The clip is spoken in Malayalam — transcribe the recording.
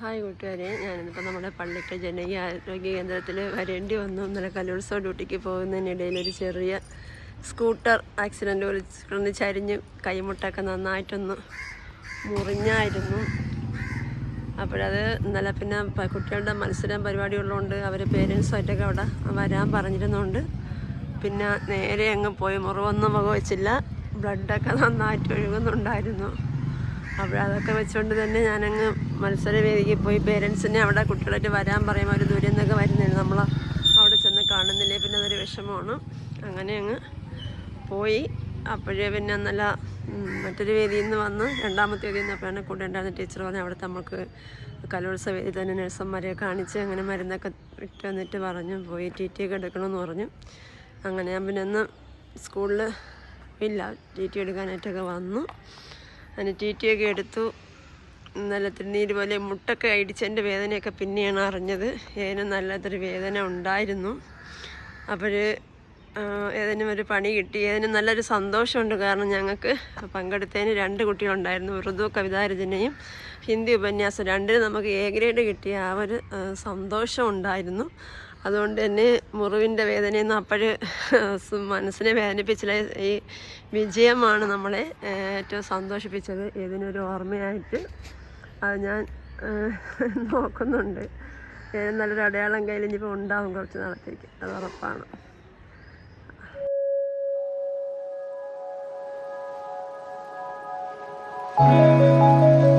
ഹായ് കൂട്ടുകാരെ ഞാനിന്നിപ്പോൾ നമ്മുടെ പള്ളിക്കൽ ജനകീയ ആരോഗ്യ കേന്ദ്രത്തിൽ വരേണ്ടി വന്നു. ഇന്നലെ കലോത്സവ ഡ്യൂട്ടിക്ക് പോകുന്നതിനിടയിൽ ഒരു ചെറിയ സ്കൂട്ടർ ആക്സിഡന്റ് ഒന്ന് ചരിഞ്ഞ് കൈമുട്ടൊക്കെ നന്നായിട്ടൊന്ന് മുറിഞ്ഞായിരുന്നു. അപ്പോഴത് ഇന്നലെ പിന്നെ കുട്ടികളുടെ മത്സരം പരിപാടി ഉള്ളതുകൊണ്ട് അവർ പേരൻസുമായിട്ടൊക്കെ അവിടെ വരാൻ പറഞ്ഞിരുന്നുണ്ട് പിന്നെ നേരെ അങ്ങ് പോയി. മുറിവൊന്നും വക വെച്ചില്ല ബ്ലഡൊക്കെ നന്നായിട്ട് ഒഴുകുന്നുണ്ടായിരുന്നു. അപ്പോഴതൊക്കെ വെച്ചുകൊണ്ട് തന്നെ ഞാനങ്ങ് മത്സരവേദിക്ക് പോയി പേരൻസിനെ അവിടെ കുട്ടികളായിട്ട് വരാൻ പറയുമ്പോൾ അവർ ദൂരെ നിന്നൊക്കെ വരുന്നില്ല. നമ്മൾ അവിടെ ചെന്ന് കാണുന്നില്ലേ? പിന്നെ അതൊരു വിഷമമാണ്. അങ്ങനെ അങ്ങ് പോയി. അപ്പോഴേ പിന്നെ നല്ല മറ്റൊരു വേദിയിൽ നിന്ന് വന്ന് രണ്ടാമത്തെ വേദിയിൽ നിന്ന് അപ്പോഴാണ് കൂടെ ഉണ്ടായിരുന്ന ടീച്ചർ പറഞ്ഞ് അവിടുത്തെ നമുക്ക് കലോത്സവ വേദി തന്നെ നഴ്സന്മാരെ കാണിച്ച് അങ്ങനെ മരുന്നൊക്കെ ഇട്ട് വന്നിട്ട് പറഞ്ഞു. പോയി ടി ടി ഒക്കെ എടുക്കണമെന്ന് പറഞ്ഞു. അങ്ങനെ ഞാൻ പിന്നെ ഒന്ന് സ്കൂളിൽ ഇല്ല. ടി ടി എടുക്കാനായിട്ടൊക്കെ വന്നു. അങ്ങനെ ടീറ്റിയൊക്കെ എടുത്തു. നല്ല തിരുനീര് പോലെ മുട്ടൊക്കെ അടിച്ചതിന്റെ വേദനയൊക്കെ പിന്നെയാണ് അറിഞ്ഞത്. ഏതിനും നല്ലതൊരു വേദന ഉണ്ടായിരുന്നു. അപ്പോൾ ഏതിനും ഒരു പണി കിട്ടി. ഏതിനും നല്ലൊരു സന്തോഷമുണ്ട്. കാരണം ഞങ്ങൾക്ക് പങ്കെടുത്തതിന് രണ്ട് കുട്ടികളുണ്ടായിരുന്നു. ഉറുദു കവിതാരചനയും ഹിന്ദി ഉപന്യാസം രണ്ടിനും നമുക്ക് എ ഗ്രേഡ് കിട്ടിയ ആ ഒരു സന്തോഷം ഉണ്ടായിരുന്നു. അതുകൊണ്ട് തന്നെ മുറിവിന്റെ വേദനയൊന്നും അപ്പോഴ് മനസ്സിനെ വേദനിപ്പിച്ചില്ല. ഈ വിജയമാണ് നമ്മളെ ഏറ്റവും സന്തോഷിപ്പിച്ചത്. ഇതിനൊരു ഓർമ്മയായിട്ട് അത് ഞാൻ നോക്കുന്നുണ്ട്. നല്ലൊരു അടയാളം കയ്യിൽ ഇനിയിപ്പോൾ ഉണ്ടാവും കുറച്ച് നാളത്തേക്ക്. അത് ഉറപ്പാണ്. Música